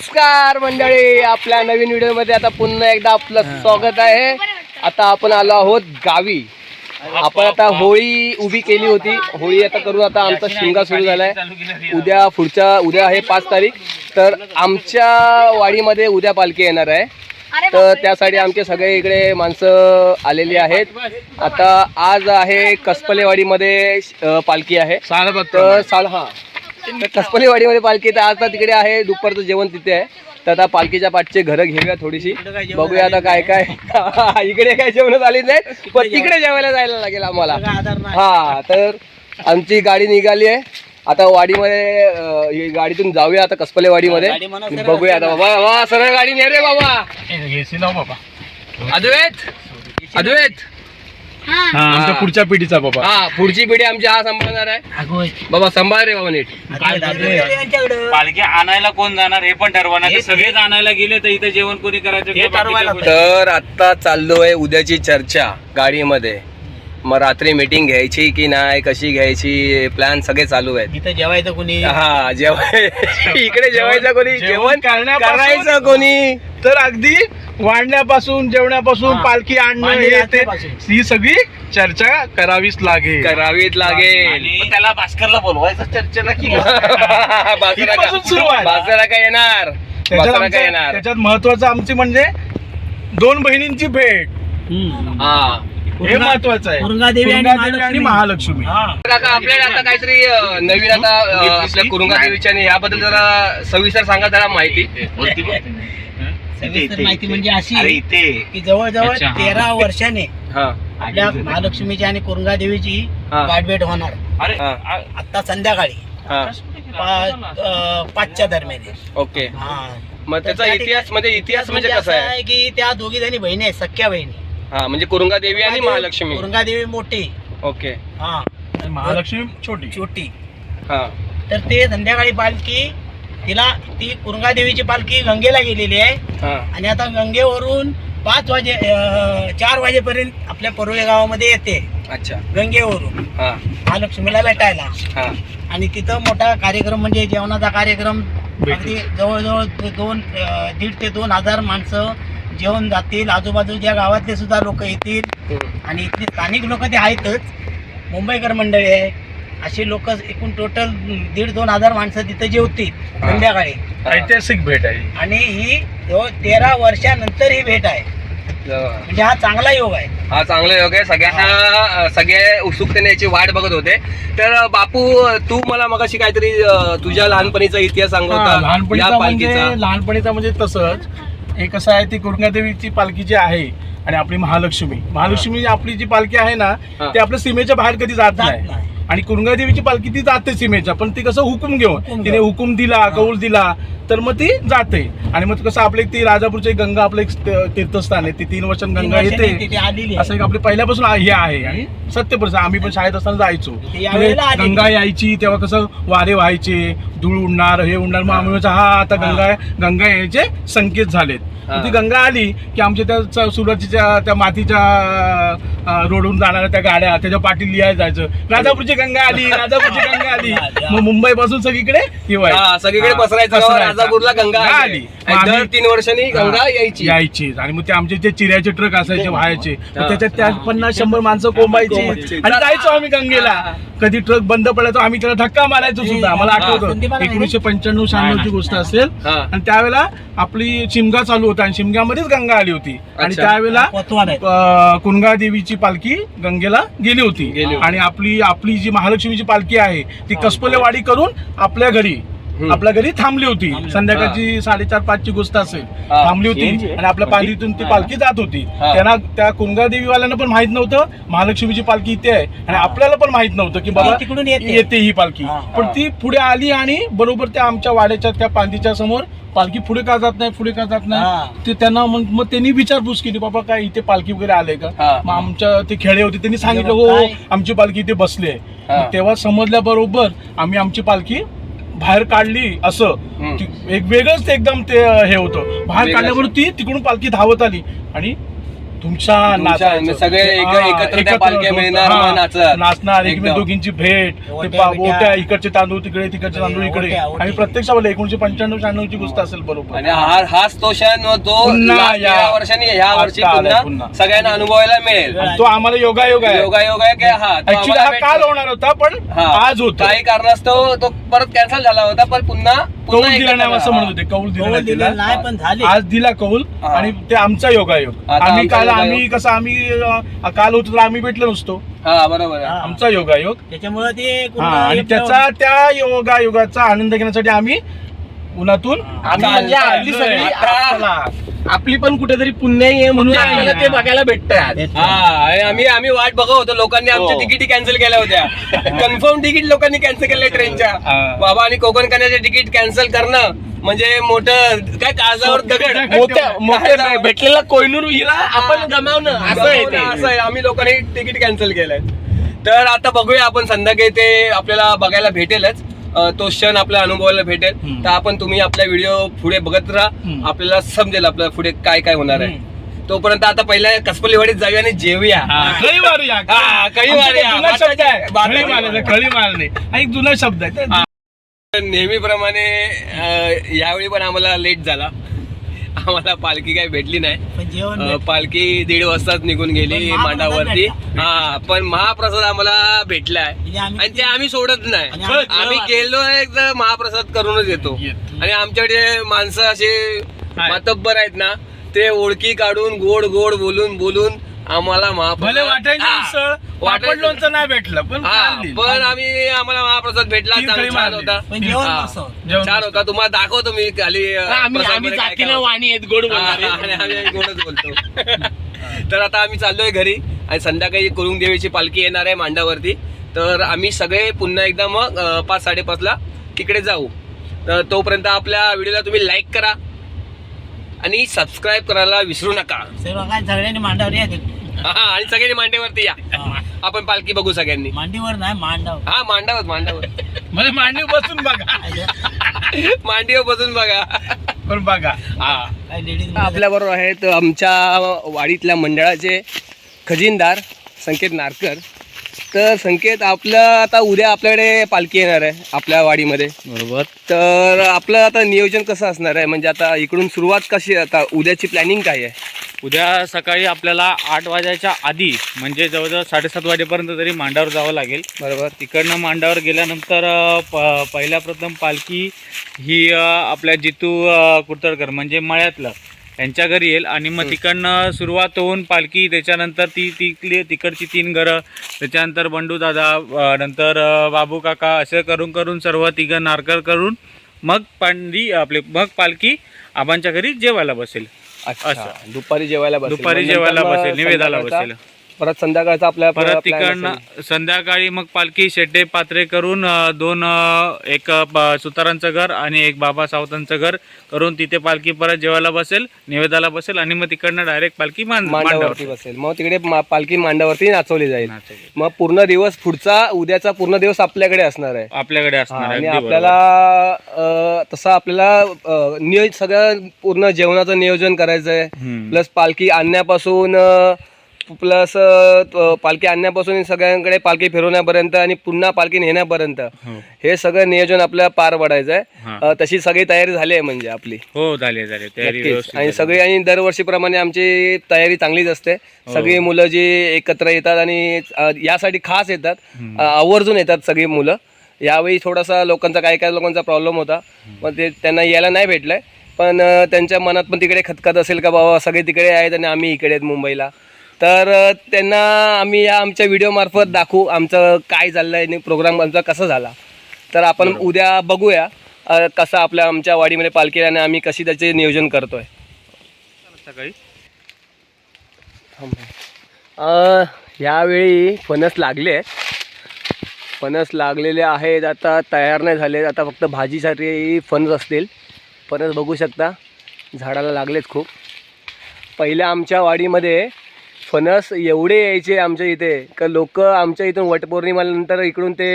नमस्कार मंडळी आपल्या नवीन व्हिडिओमध्ये आता पुन्हा एकदा आपलं स्वागत आहे. आता आपण आलो आहोत गावी. आपण आता होळी उभी केली होती. होळी आता करू आता आमचा शिमगा सुरू झालाय. उद्या पुढच्या उद्या आहे पाच तारीख. तर आमच्या वाडीमध्ये उद्या पालखी येणार आहे. तर त्यासाठी आमचे सगळे इकडे माणसं आलेली आहेत. आता आज आहे कसपलेवाडीमध्ये पालखी आहे. तर साल हा. तर कसपलेवाडीमध्ये पालखी तर आज तर तिकडे आहे दुपारचं जेवण तिथे आहे. तर आता पालखीच्या पाठचे घरं घेऊया थोडीशी. बघूया आता काय काय इकडे काय जेवण झाली नाही पण तिकडे जेवायला जायला लागेल आम्हाला. हा तर आमची गाडी निघाली आहे. आता वाडीमध्ये ही गाडीतून जाऊया आता कसपले वाडीमध्ये बघूया आता. बाबा वा सरळ गाडी ने रे बाबा. अद्वैत अद्वैत. आमच्या पुढच्या पिढीचा बाबा. हा पुढची पिढी आमची हा सांभाळणार आहे. बाबा सांभाळ रे बाबा नीट. पालखी आणायला कोण जाणार? हे पण ठरवा. नाही सगळेच आणायला गेले तर इथे जेवण कोणी करायचं? तर आता चाललोय उद्याची चर्चा गाडीमध्ये. मग रात्री मीटिंग घ्यायची की नाही कशी घ्यायची प्लॅन सगळे चालू आहेत. इथं जेवायचं कोणी? हा जेवाय इकडे जेवायचं कोणी? जेवण करायचं कोणी? तर अगदी वाढण्यापासून जेवण्यापासून. पालखी आणणं हे ते. ही सगळी चर्चा करावीच लागेल. करावीच लागेल. आणि त्याला भास्करला बोलवायचं चर्चेला की. बासरा काय येणार? काय येणार? त्याच्यात महत्वाचं आमची म्हणजे दोन बहिणींची भेट. हा. हे महत्वाचं आहे. कुरुंगादेवी आणि कुरुंगादेवी आणि महालक्ष्मी. आता आपल्याला आता काहीतरी अं, नवीन आता अं, आपल्या कुरुंगा देवीच्या आणि याबद्दल जरा सविस्तर सांगा जरा माहिती. सविस्तर माहिती म्हणजे अशी की जवळजवळ अच्छा, हा. तेरा वर्षाने हा. आपल्या महालक्ष्मीची आणि कुरुंगादेवीची हा. गाठभेट होणार. अरे हा. आता संध्याकाळी. हा. पा- अं, पाचच्या दरम्यान ओके. हा. मग त्याचा त्या इतिहास म्हणजे इतिहास म्हणजे असं कसा आहे? आहे की त्या दोघी जणी बहिणी आहेत सख्या बहिणी. हा म्हणजे कुरुंगा देवी आणि महालक्ष्मी. कुरुंगादेवी मोठी. ओके. हा. आणि महालक्ष्मी छोटी. छोटी. हा. तर ते संध्याकाळी पालखी तिला ती कुरुंगादेवीची पालखी गंगेला गेलेली आहे. हा. आणि आता गंगेवरून पाच वाजे अं, चार वाजेपर्यंत आपल्या परुळे गावामध्ये येते. अच्छा. गंगेवरून. हा. महालक्ष्मीला भेटायला. हा. आणि तिथं मोठा कार्यक्रम म्हणजे जेवणाचा कार्यक्रम. अगदी जवळजवळ दो- दोन अं, दीड ते दोन हजार माणसं जेवण जातील आजूबाजूच्या गावातले सुद्धा लोक येतील. आणि इथली स्थानिक लोक ते आहेतच मुंबईकर मंडळी आहे अशी लोक एकूण टोटल दीड दोन हजार माणसं तिथं जेवतील. संध्याकाळी. ऐतिहासिक भेट आहे आणि ही जवळ तेरा वर्षानंतर ही भेट आहे. म्हणजे हा चांगला योग आहे. हा चांगला योग आहे. सगळ्यांना सगळे उत्सुकतेने याची वाट बघत होते. तर बापू तू मला मगाशी काहीतरी तुझ्या लहानपणीचा इतिहास सांगत हा, होता लहानपणीचा म्हणजे लहानपणीचा म्हणजे तसंच. हे कसं आहे ती कुरुंगादेवीची पालखी जी आहे आणि आपली महालक्ष्मी. महालक्ष्मी आपली जी पालखी आहे ना. ती आपल्या सीमेच्या बाहेर कधी जात नाही. आणि कुरुंगादेवीची पालखी ती जाते सीमेच्या पण ती कसं हुकूम घेऊन. तिने. हुकूम दिला कौल दिला तर मग ती जाते. आणि मग कसं आपले ती राजापूरची गंगा आपलं एक तीर्थस्थान आहे ती तीन वर्षां गंगा येते. असं. एक आपली पहिल्यापासून हे आहे. आणि सत्य परिस्थिती आम्ही पण शाळेत असताना जायचो. म्हणजे. गंगा यायची तेव्हा कसं वारे व्हायचे धूळ उडणार हे उडणार मग आम्ही हा आता. गंगा गंगा यायचे संकेत झालेत. ती गंगा आली की आमच्या त्या सुरुवातीच्या त्या मातीच्या रोडून जाणाऱ्या त्या गाड्या त्याच्या पाठी लिहायला जायचं. राजापूरची गंगा आली राजापूरची गंगा आली. मग मुंबई पासून सगळीकडे. हा सगळीकडे हा, पसरायचं पसरायचं. राजापूरला गंगा आली. आली. मग आणि दर आम्ही- तीन वर्षांनी गंगा यायची. यायची. आणि मग ते आमचे जे चिऱ्याचे ट्रक असायचे व्हायचे मग. त्याच्यात त्या पन्नास शंभर माणसं कोंबायची. आणि जायचो आम्ही गंगेला. कधी ट्रक बंद पडायचो आम्ही त्याला धक्का मारायचो सुद्धा. मला आठवतं. एकोणीसशे पंच्याण्णव शहाण्णवची गोष्ट असेल. हा. आणि त्यावेळेला आपली शिमगा चालू होता आणि शिमग्यामध्येच गंगा आली होती. आणि अच्छा. त्यावेळेला कोतवाल आहे. अं, कुंगा देवीची पालखी गंगेला गेली होती. गेली होती. आणि आपली आपली जी महालक्ष्मीची पालखी आहे ती कसपलेवाडी करून आपल्या घरी. आपल्या घरी थांबली होती संध्याकाळची साडेचार पाच ची गोष्ट असेल. थांबली होती आणि आपल्या पालखीतून ती पालखी जात होती. त्यांना त्या कुंगादेवीवाल्यांना पण माहीत नव्हतं महालक्ष्मीची पालखी इथे आहे आणि आपल्याला पण माहीत नव्हतं की बाबा तिकडून येते. ही पालखी. पण ती पुढे आली आणि बरोबर त्या आमच्या वाड्याच्या त्या पांदीच्या समोर पालखी पुढे का जात नाही पुढे का जात. नाही ते त्यांना मग मग त्यांनी विचारपूस केली बाबा काय इथे पालखी वगैरे आले का. मग आमच्या ते खेळे होते त्यांनी सांगितलं हो? आमची पालखी इथे बसली तेव्हा समजल्या बरोबर आम्ही आमची पालखी बाहेर काढली असं एक वेगळंच ते एकदम ते हे होतं बाहेर. काढल्याबरोबर ती तिकडून पालखी धावत आली आणि तुमच्या तुमच्या- नाचायचं. सगळे एक- हा, एकत्र त्या पालख्या मिळणार, हा, मग. नाचणार एकमेक एकदम. दोघींची भेट ते ओट्या- पा-. ओट्या इकडचे तांदूळ तिकडे तिकडचे तांदूळ इकडे ओट्या- ओट्या. आणि प्रत्यक्ष बोला एकोणीशे पंच्याण्णव शहाण्णव ची गोष्ट असेल बरोबर आणि हा हाच तो क्षण पुन्हा last या- या वर्षांनी ह्या वर्षी आता आलाय पुन्हा पुन्हा. सगळ्यांना अनुभवायला मिळेल आणि तो आम्हाला योगायोग आहे योगायोग आहे की हा तो ऍक्च्युली आम्हाला हा काल भेटतो. होणार होता पण हा. आज होतो काही कारणास्तव तो परत कॅन्सल झाला होता पण पुन्हा कौल पुन्हा दिला नाही असं. म्हणत होते कौल दिला कौल नाही दिलेला तिला. नाही पण झाले आज दिला कौल हा. आणि ते आमचा योगायोग आता आम्ही आमचा काल योगायोग. आम्ही कसं आम्ही अं, काल होतो तर आम्ही भेटलो नसतो हा बरोबर आहे हा. आमचा योगायोग त्याच्यामुळे ते हा आणि त्याचा त्या योगायोगाचा आनंद घेण्यासाठी आम्ही उन्हातून आम्ही आम्ही आपली सगळी-. आपली पण कुठेतरी पुण्य आहे म्हणून. आपल्याला ते बघायला भेटतंय हा आणि आम्ही आम्ही वाट बघत होतो. लोकांनी आमच्या हो. तिकिटी कॅन्सल केल्या होत्या. कन्फर्म तिकीट लोकांनी कॅन्सल केल्या ट्रेनच्या. हा. बाबा आणि कोकण कन्याचे तिकीट कॅन्सल करणं म्हणजे मोठं काय काळजावर दगड. मोठ्या मोठ्या भेटलेला कोयनूर हिरा आपण गमावणं. असं आहे असं आहे. आम्ही लोकांनी तिकीट कॅन्सल केलंय. तर आता बघूया आपण संध्याकाळी ते आपल्याला बघायला भेटेलच. तो क्षण आपल्या अनुभवायला भेटेल. तर आपण तुम्ही आपला व्हिडिओ पुढे बघत राहा. आपल्याला समजेल आपल्या पुढे काय काय होणार आहे. तोपर्यंत आता पहिल्या कसपलीवाडीत जाऊया आणि जेवूया. कळी मारूया हा, कळी मारूया. जुना शब्द आहे. बाता- कळी मारायचा कळी मारणे हा एक जुना शब्द आहे. ते- नेहमीप्रमाणे यावेळी पण आम्हाला लेट झाला. आम्हाला पालखी काही भेटली नाही. पालखी दीड वाजताच निघून गेली मांडावरती. हा पण महाप्रसाद आम्हाला भेटलाय. म्हणजे आणि ते आम्ही सोडत नाही. आम्ही गेलो एकदा महाप्रसाद करूनच येतो. आणि आमच्याकडे माणसं असे मातब्बर आहेत ना ते ओळखी काढून गोड गोड बोलून बोलून आम्हाला महाप्रसाद भले वाटायची उसळ पापड वाटायची- लोणचं नाही भेटलं पण हा खाल्ली. पण आम्ही आम्हाला महाप्रसाद भेटला तीन चांगला कळी छान मारली. होता पण जेवण हा. कसं होतं? जेवण छान होता तुम्हाला दाखवतो मी खाली अं, आम्ही काय काय जातीनं होतं. वाणी आहेत गोड हा, बोलणारे आणि आम्ही गोडच बोलतो तर आता आम्ही चाललोय घरी आणि संध्याकाळी कुरुंग देवीची पालखी येणार आहे मांडावरती तर आम्ही सगळे पुन्हा एकदा मग अं, पाच साडेपाचला तिकडे जाऊ तर तोपर्यंत आपल्या व्हिडिओला तुम्ही लाईक करा आणि सबस्क्राईब करायला विसरू नका सगळ्यांनी मांडावर या. हा आणि सगळ्यांनी मांडेवरती या. आपण पालखी बघू सगळ्यांनी. मांडीवर नाही मांडावर. हा मांडावर मांडावर. म्हणजे मांडीव बसून बघा. मांडीवर बसून बघा. पण बघा. हा. काय लेडीज आपल्या बरोबर आहेत आमच्या वाडीतल्या मंडळाचे खजिनदार संकेत नारकर. तर संकेत आपलं आता उद्या आपल्याकडे पालखी येणार आहे आपल्या वाडीमध्ये. बरोबर. तर आपलं आता नियोजन कसं असणार आहे? म्हणजे आता इकडून सुरुवात कशी आता उद्याची प्लॅनिंग काय आहे? उद्या सकाळी आपल्याला आठ वाजायच्या आधी म्हणजे जवळजवळ साडेसात वाजेपर्यंत तरी मांडावर जावं लागेल. बरोबर. तिकडनं मांडावर गेल्यानंतर अ, प पहिल्या प्रथम पालखी ही अ, आपल्या जितू अ, कुर्तडकर म्हणजे मळ्यातलं. यांच्या घरी येईल. आणि मग तिकडनं सुरुवात होऊन पालखी त्याच्यानंतर ती तिकली तिकडची तीन घरं त्याच्यानंतर बंडू दादा नंतर बाबू काका असं करून करून सर्व तिघं नारकर करून मग पांडी आपली मग पालखी आबांच्या घरी जेवायला बसेल. अच्छा. असं. दुपारी जेवायला बसेल. दुपारी जेवायला बसेल निवेदाला बसेल. परत संध्याकाळचा आपल्या परत. तिकडनं संध्याकाळी मग पालखी शेड्डे पात्रे करून अ, दोन अ, एक अ, ब- सुतारांचं घर आणि एक बाबा सावतांचं घर करून तिथे पालखी परत जेवायला बसेल निवेदाला बसेल आणि मग तिकडनं डायरेक्ट पालखी मान- मांडावरती मांडावर बसेल मग तिकडे मा- पालखी मांडावरती नाचवली जाईल. मग पूर्ण दिवस पुढचा उद्याचा पूर्ण दिवस आपल्याकडे असणार आहे आपल्याकडे असणार आणि अगदी बरोबर. आपल्याला अ, तसं आपल्याला अ, नियोज सगळं पूर्ण जेवणाचं नियोजन करायचं आहे हम्म. प्लस पालखी आणण्यापासून प्लस पालखी आणण्यापासून सगळ्यांकडे पालखी फिरवण्यापर्यंत आणि पुन्हा पालखी नेण्यापर्यंत हो. हे सगळं नियोजन आपल्याला पार पडायचं आहे. तशी सगळी तयारी झाली आहे म्हणजे आपली. हो झाले झाले आणि. सगळी आणि दरवर्षीप्रमाणे आमची तयारी चांगलीच असते. हो. सगळी मुलं जी एकत्र येतात आणि यासाठी खास येतात. आवर्जून येतात सगळी मुलं. यावेळी थोडासा लोकांचा काही काही लोकांचा प्रॉब्लेम होता. पण ते त्यांना यायला नाही भेटलंय. पण त्यांच्या मनात पण तिकडे खतखत असेल का बाबा सगळे तिकडे आहेत आणि आम्ही इकडे आहेत मुंबईला. तर त्यांना आम्ही या आमच्या व्हिडिओ मार्फत दाखवू आमचं काय चाललंय आणि प्रोग्राम आमचा कसा झाला. तर आपण उद्या बघूया कसं आपल्या आमच्या वाडीमध्ये पालखी आणि आम्ही कशी त्याचे नियोजन करतोय. सकाळी अ, यावेळी फणस लागले. फणस लागलेले आहेत आता तयार नाही झाले आता फक्त भाजीसाठी फणस असतील. फणस बघू शकता. झाडाला लागलेत खूप. पहिल्या आमच्या वाडीमध्ये फणस एवढे यायचे आमच्या इथे का लोक आमच्या इथून वटपौर्णिमानंतर इकडून ते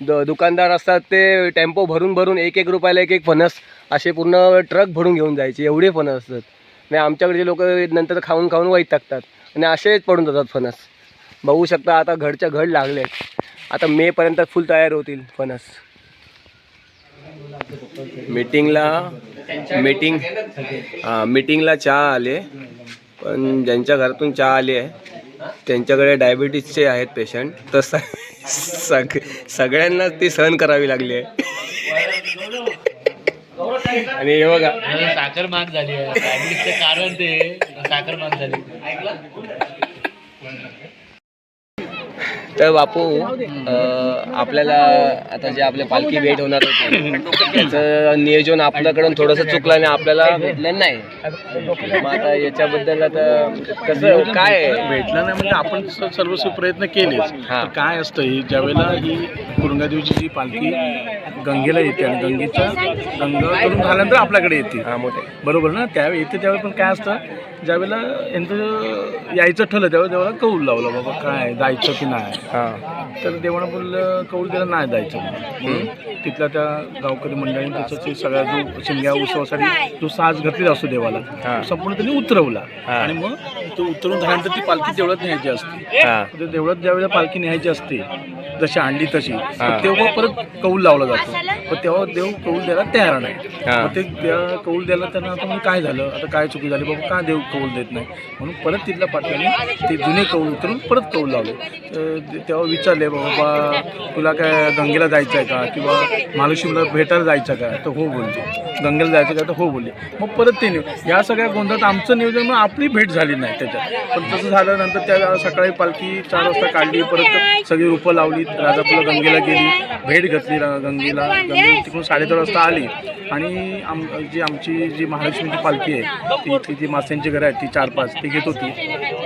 द दुकानदार असतात ते टेम्पो भरून भरून एक एक रुपयाला एक एक फणस असे पूर्ण ट्रक भरून घेऊन जायचे एवढे फणस असतात. आणि आमच्याकडचे लोक नंतर खाऊन खाऊन वाईट टाकतात आणि असेच पडून जातात फणस. बघू शकता आता घडच्या घड लागले आता मेपर्यंत फुल तयार होतील फणस. मीटिंगला मीटिंग हां मीटिंगला चहा आले. पण ज्यांच्या घरातून चहा आली आहे त्यांच्याकडे डायबिटीजचे आहेत पेशंट तर स सग सगळ्यांनाच ती सहन करावी लागली आहे. आणि हे बघा. साखर माग झाली आहे. डायबिटीसचं कारण ते साखर माग झाली तर बापू आपल्याला आता जे आपले पालखी भेट होणार होते त्याचं नियोजन आपल्याकडून थोडंसं चुकलं आणि आपल्याला भेटलं नाही. मग आता याच्याबद्दल आता कसं काय? भेटलं नाही म्हणजे आपण स- सर्वस्व प्रयत्न केलेच. हा. काय असतं ही ज्यावेळेला ही कुरुंगादेवीची जी पालखी गंगेला येते आणि गंगेचा गंगा करून झाल्यानंतर आपल्याकडे येते. हा बरोबर ना? त्यावेळी येते त्यावेळी पण काय असतं ज्यावेळेला यांचं यायचं ठरलं त्यावेळेला देवाला कौल लावलं बाबा काय जायचं की नाही? हां. तर देवानं बोललं कौल दिला नाही जायचं. म्हणून तिथल्या त्या गावकरी मंडळीने त्याचा ते सगळ्या जो शिमग्या उत्सवासाठी जो साज घातलेला असतो देवाला. तो संपूर्ण त्यांनी उतरवला. आणि मग तो उतरवून झाल्यानंतर ती पालखी देवळात न्यायची असते. तर देवळात ज्यावेळेला पालखी न्यायची असते जशी आणली तशी तेव्हा परत कौल लावला जातो. पण तेव्हा देव कौल द्यायला तयार नाही. मग ते कौल द्यायला त्यांना आता मग काय झालं? आता काय चुकी झाली? बाबा का देव कौल देत नाही? म्हणून परत तिथल्या पाटलाने ते जुने कौल उतरून परत कौल लावले. तेव्हा विचारले बाबा तुला काय गंगेला जायचं आहे का? किंवा महालक्ष्मीला भेटायला जायचं का? तर हो बोलले. गंगेला जायचं का? तर हो बोलले. मग परत ते नियो- या सगळ्या गोंधळात आमचं नियोजन मग आपली भेट झाली नाही त्याच्यात. पण तसं झालं नंतर त्या सकाळी पालखी चार वाजता काढली परत सगळी रूपं लावली. राजापूरला गंगेला गेली भेट घेतली गंगेला. गंगे तिकडून साडेचार वाजता आली. आणि आम जी आमची जी महालक्ष्मीची पालखी आहे ती ती जी मास्यांची घरं आहेत ती चार पाच ती घेत होती.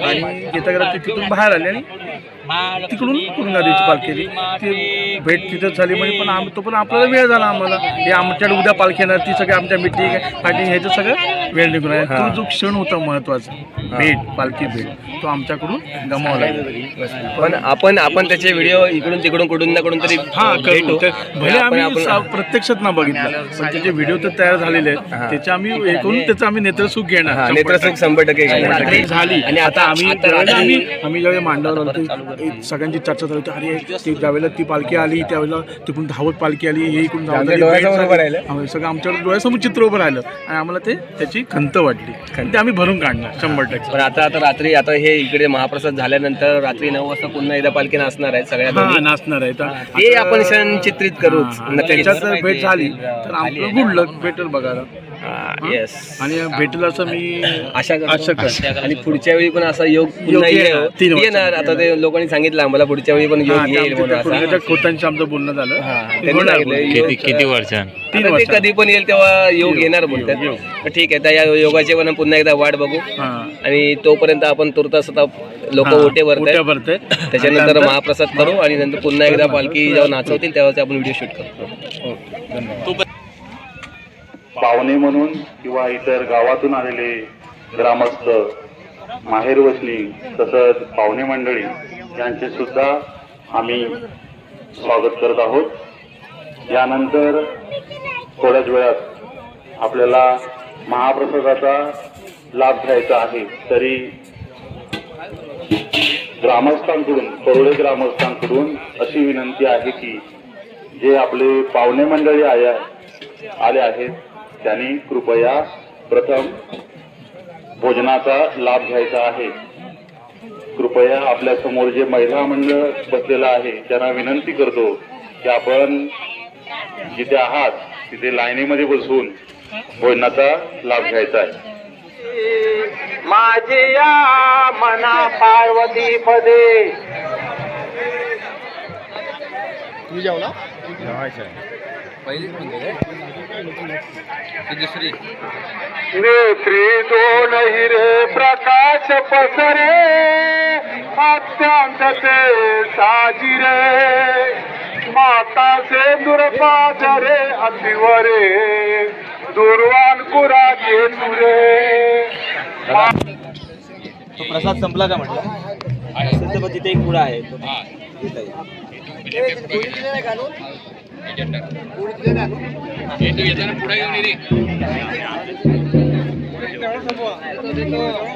आणि घेता घेता ती तिथून बाहेर आली आणि तिकडून कुरुंगादेवीची पालखी. आली ती भेट तिथंच झाली म्हणजे पण आम तो पण आपल्याला वेळ झाला आम्हाला. हे आमच्याकडे उद्या पालखी येणार ती सगळं आमच्या मिटिंग पार्टी ह्याचं सगळं वेळ निघून आहे तो जो क्षण होता महत्त्वाचा भेट पालखी भेट तो आमच्याकडून गमावला पण आपण आपण त्याचे व्हिडिओ इकडून तिकडून कुठून ना कुठून तरी हा भले आम्ही प्रत्यक्षात ना बघितलं पण त्याचे व्हिडिओ तर तयार झालेले आहेत. त्याचे आम्ही हे करून त्याचं आम्ही नेत्रसुख घेणार नेत्रसुख. शंभर टक्के झाली. आणि आता आम्ही आम्ही आम्ही ज्यावेळी मांडवावर आलो सगळ्यांची चर्चा झाली होती. अरे ती ज्यावेळेला ती पालखी आली त्यावेळेला तिकडून धावत पालखी आली हे इकडून धावत सगळं आमच्या डोळ्यासमोर चित्र उभं राहिलं. आणि आम्हाला ते त्याची खंत वाटली. आणि ते आम्ही भरून काढणार शंभर टक्के. पण आता आता रात्री आता हे इकडे महाप्रसाद झाल्यानंतर रात्री नऊ वाजता पुन्हा एकदा पालखी नाचणार आहे सगळ्या हा. नाचणार आहे ते आपण क्षण चित्रित करू. त्याच्यात भेट झाली. तर आपलं गुड लक भेटेल बघायला. येस आणि भेटेल असं मी आशा करतो. आशा करतो. आणि पुढच्या वेळी पण असा योग पुन्हा. येणार. तीन वर्षांनी येणार. आता ते लोकांनी सांगितलं आम्हाला पुढच्या वेळी पण हा, योग ते येईल म्हणून असा. खोतांशी आमचं बोलणं झालं. हा, ते त्यांनी होणार सांगितलं, बोलणं. योग- किती किती वर्षां तीन आता ते वर्षांनी. कधी पण येईल तेव्हा योग येणार बोलतात योग. तर ठीक आहे त्या या योगाचे पण पुन्हा एकदा वाट बघू. हा. आणि तोपर्यंत आपण तुर्तास आता लोक हा, ओटे ओट्या भरतात भरते. त्याच्यानंतर आणि महाप्रसाद करू आणि नंतर पुन्हा एकदा पालखी जेव्हा नाचवतील तेव्हाच आपण व्हिडिओ शूट करू. पाहुणे म्हणून किंवा इतर गावातून आलेले ग्रामस्थ माहेरवसनी तसंच पाहुणे मंडळी यांचे सुद्धा आम्ही स्वागत करत आहोत. यानंतर थोड्याच वेळात आपल्याला महाप्रसादाचा लाभ घ्यायचा आहे तरी ग्रामस्थांकडून परोळे ग्रामस्थांकडून अशी विनंती आहे की जे आपले पाहुणे मंडळी आया आले आहेत त्यांनी कृपया प्रथम भोजनाचा लाभ घ्यायचा आहे. कृपया आपल्यासमोर जे महिला मंडळ बसलेलं आहे त्यांना विनंती करतो की आपण जिथे आहात तिथे लाईनीमध्ये बसून भोजनाचा लाभ घ्यायचा आहे. माझे या मना पार्वती पदे. नेत्री दोन हिरे प्रकाश पसरे अत्यंत ते साजिरे माता से दुर्पादरे अतिवरे. दुर्वान कुराचे तुरे तो प्रसाद संपला का म्हटलं? तिथे एक पुढा आहे. तो देता येईल.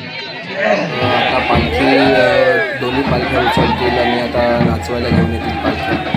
आता पालखी दोन्ही पालख्या उचलतील आणि आता नाचवायला घेऊन येतील पालख्या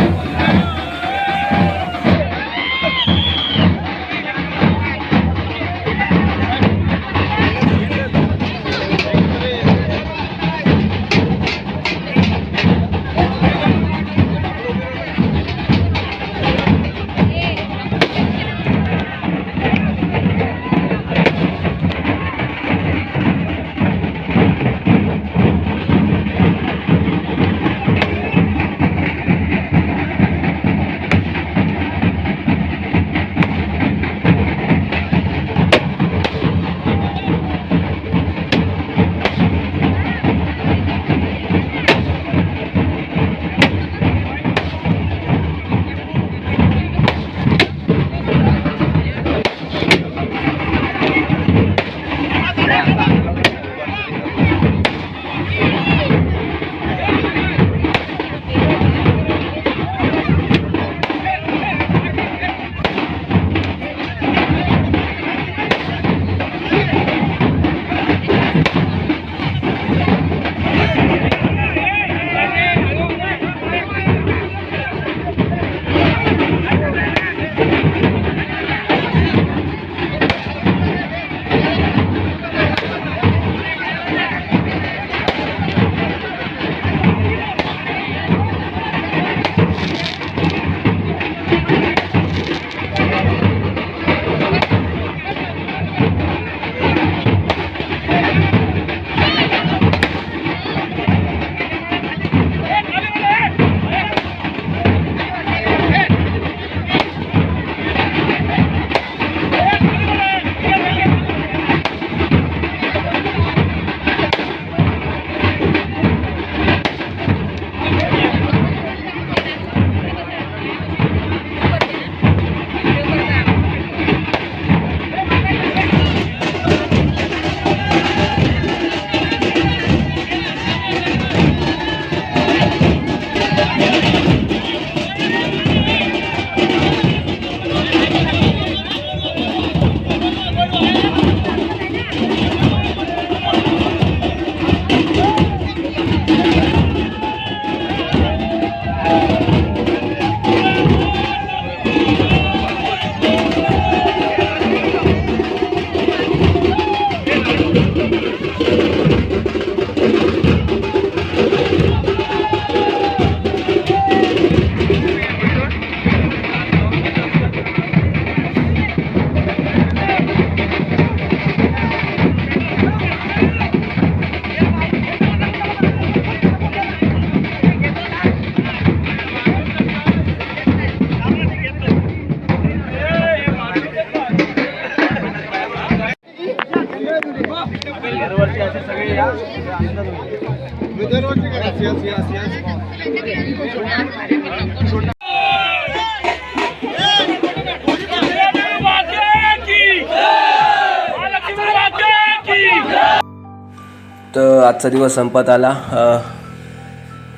आजचा दिवस संपत आला.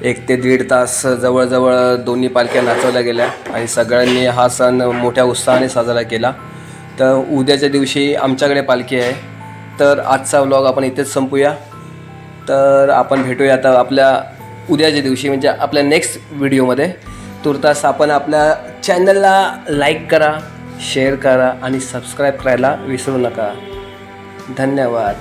एक ते दीड तास जवळजवळ दोन्ही पालख्या नाचवल्या गेल्या आणि सगळ्यांनी हा सण मोठ्या उत्साहाने साजरा केला. तर उद्याच्या दिवशी आमच्याकडे पालखी आहे. तर आजचा व्लॉग आपण इथेच संपूया. तर आपण भेटूया आता आपल्या उद्याच्या दिवशी म्हणजे आपल्या नेक्स्ट व्हिडिओमध्ये तुर्तास आपण आपल्या चॅनलला लाईक करा शेअर करा आणि सबस्क्राईब करायला विसरू नका. धन्यवाद.